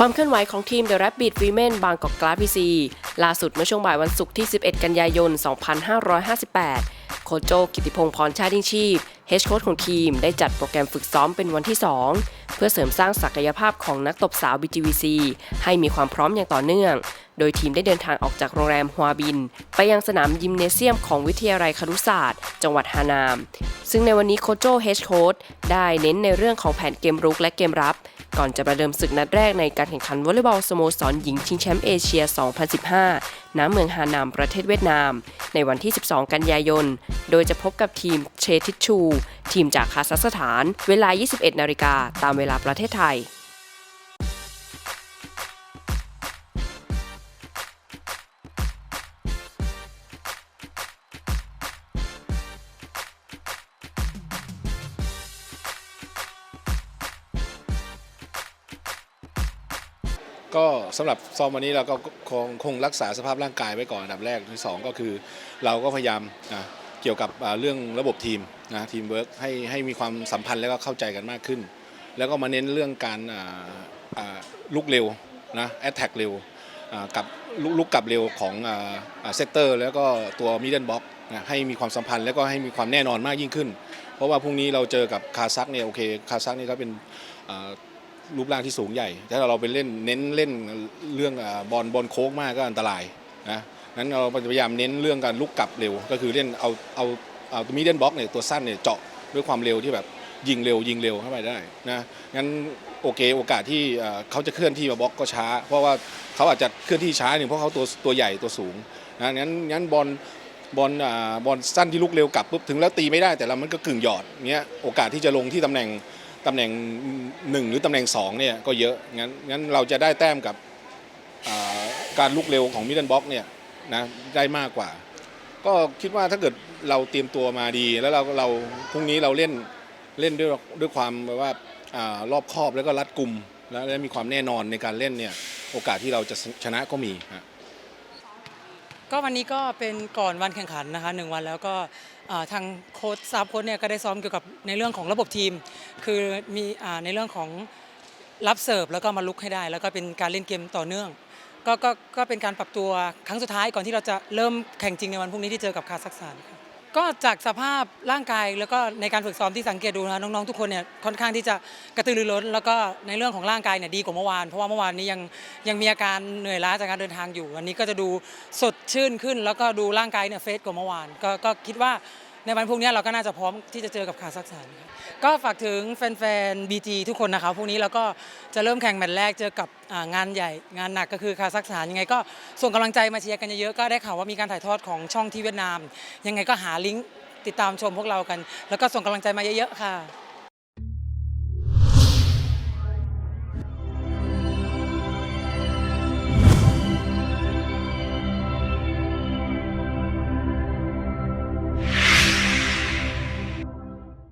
ความเคลื่อนไหวของทีม The Rabbit Women บางกอกกลาพีซีล่าสุดเมื่อช่วงบ่ายวันศุกร์ที่ 11 กันยายน 2558 โคโจกิติพงศ์พรชาติชีพเฮดโค้ชของทีมได้จัดโปรแกรมฝึกซ้อมเป็นวันที่ 2 เพื่อเสริมสร้างศักยภาพของนักตบสาว BGVC ให้มีความพร้อมอย่างต่อเนื่อง โดยทีมได้เดินทางออกจากโรงแรมฮัวบิน ไปยังสนามยิมเนเซียมของวิทยาลัยครุศาสตร์ จังหวัดฮานาม ซึ่งในวันนี้โคโจเฮดโค้ชได้เน้นในเรื่องของแผนเกมรุกและเกมรับ ก่อนจะประเดิมศึกนัดแรกในการแข่งขันวอลเลย์บอลสโมสรหญิงชิงแชมป์เอเชีย 2015 ณ เมืองฮานามประเทศเวียดนาม ในวันที่ 12 กันยายน โดยจะพบกับทีมเชทิชู ทีมจากคาซัคสถาน เวลา 21 นาฬิกาตามเวลาประเทศไทย ก็สำหรับซ้อมวันนี้เราก็คงคงรักษาสภาพร่างกายไว้ก่อนอันดับแรกที่สองก็คือ เราก็พยายามนะเกี่ยวกับเรื่องระบบทีมนะทีมเวิร์กให้ให้มีความสัมพันธ์แล้วก็เข้าใจกันมากขึ้น แล้วก็มาเน้นเรื่องการลุกเร็วนะแอตแทกเร็วกับลุกกลับเร็วของเซตเตอร์ แล้วก็ตัวมิดเดิลบ็อกนะให้มีความสัมพันธ์แล้วก็ให้มีความแน่นอนมากยิ่งขึ้น เพราะว่าพรุ่งนี้เราเจอกับคาซักเนี่ยโอเคคาซักนี่ก็เป็น รูปร่างที่สูงใหญ่ ถ้าเราไปเล่นเน้นเล่นเรื่องบอลบอลโค้งมากก็อันตรายนะนั้นเราพยายามเน้นเรื่องการลุกกลับเร็ว ก็คือเล่นเอาเอาเอาตัวมิดเดิลบล็อกเนี่ยตัวสั้นเนี่ยเจาะด้วยความเร็วที่แบบยิงเร็วยิงเร็วเข้าไปได้นะงั้นโอเคโอกาสที่เขาจะเคลื่อนที่มาบล็อกก็ช้า เพราะว่าเขาอาจจะเคลื่อนที่ช้าหนึ่งเพราะเขาตัวตัวใหญ่ตัวสูงนะงั้นงั้นบอล บอลอ่าบอลสั้นที่ลุกเร็วกลับปุ๊บถึงแล้วตีไม่ได้แต่เรามันก็กึ่งหยอดเงี้ยโอกาสที่จะลงที่ตำแหน่งตำแหน่งหนึ่งหรือตำแหน่งสองเนี่ยก็เยอะงั้นงั้นเราจะได้แต้มกับอ่าการลุกเร็วของมิดเดิลบ็อกเนี่ยนะได้มากกว่า ก็คิดว่าถ้าเกิดเราเตรียมตัวมาดีแล้วเราเราพรุ่งนี้เราเล่นเล่นด้วยด้วยความแบบว่าอารอบคอบแล้วก็รัดกลุ่มแล้วมีความแน่นอนในการเล่นเนี่ยโอกาสที่เราจะชนะก็มีฮะ ก็วันนี้ก็เป็นก่อนวันแข่งขันนะคะหนึ่งวันแล้วก็ทางโค้ชซับโค้ชเนี่ยก็ได้ซ้อมเกี่ยวกับในเรื่องของระบบทีม คือมีในเรื่องของรับเสิร์ฟแล้วก็มาลุกให้ได้ แล้วก็เป็นการเล่นเกมต่อเนื่องก็ก็ก็เป็นการปรับตัวครั้งสุดท้ายก่อนที่เราจะเริ่มแข่งจริงในวันพรุ่งนี้ที่เจอกับคาซัคสถานค่ะ ก็จากสภาพร่างกายแล้วก็ในการฝึกซ้อมที่สังเกตดูนะน้องๆทุกคนเนี่ยค่อนข้างที่จะกระตือรือร้น แล้วก็ในเรื่องของร่างกายเนี่ยดีกว่าเมื่อวานเพราะว่าเมื่อวานนี้ยังยังมีอาการเหนื่อยล้าจากการเดินทางอยู่วันนี้ก็จะดูสดชื่นขึ้น แล้วก็ดูร่างกายเนี่ยเฟสกว่าเมื่อวานก็ก็คิดว่า ในวันพรุ่งนี้เราก็น่าจะพร้อมที่จะเจอกับคาซัคสถานค่ะก็ฝากถึงแฟนๆ BG ทุกคนนะคะพรุ่งนี้เราก็จะเริ่มแข่งแมตช์แรกเจอกับอ่างานใหญ่งานหนักก็คือคาซัคสถานยังไงก็ส่งกำลังใจมาเชียร์กันเยอะๆก็ได้ข่าวว่ามีการถ่ายทอดของช่องที่เวียดนาม ยังไงก็หาลิงก์ติดตามชมพวกเรากัน แล้วก็ส่งกำลังใจมาเยอะๆค่ะ